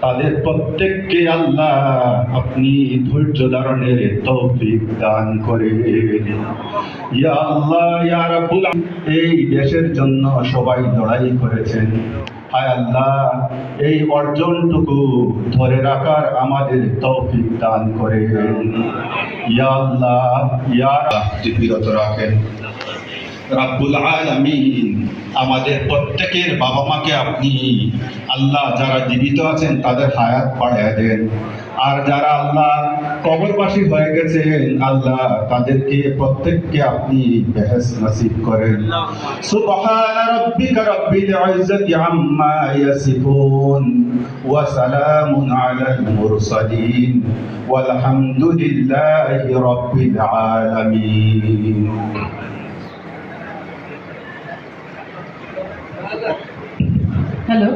তাদের প্রত্যেককে আল্লাহ আপনি ধৈর্য ধারণের তৌফিক দান করে ইয়া আল্লাহ এই দেশের জন্য সবাই লড়াই করেছেন। হায় আল্লাহ, এই অর্জনটুকু ধরে রাখার আমাদের তৌফিক দান করেন। ইয়া আল্লাহ, ইয়া রাখেন। রাব্বুল আলামিন। আমাদের প্রত্যেকের বাবা মাকে আপনি আল্লাহ যারা জীবিত আছেন, তাদের হায়াত বাড়ায় দেন। আর যারা আল্লাহ কবরবাসী হয়ে গেছেন, আল্লাহ তাদেরকে, প্রত্যেককে আপনি বেহেস নসিব করেন। সুবহান রাব্বিকা রাব্বিল ইজ্জাতি আম্মা ইয়াসিফুন ওয়া সালামুন আলাল মুরসালিন। ওয়াল রাব্বিল আলামিন। Hello.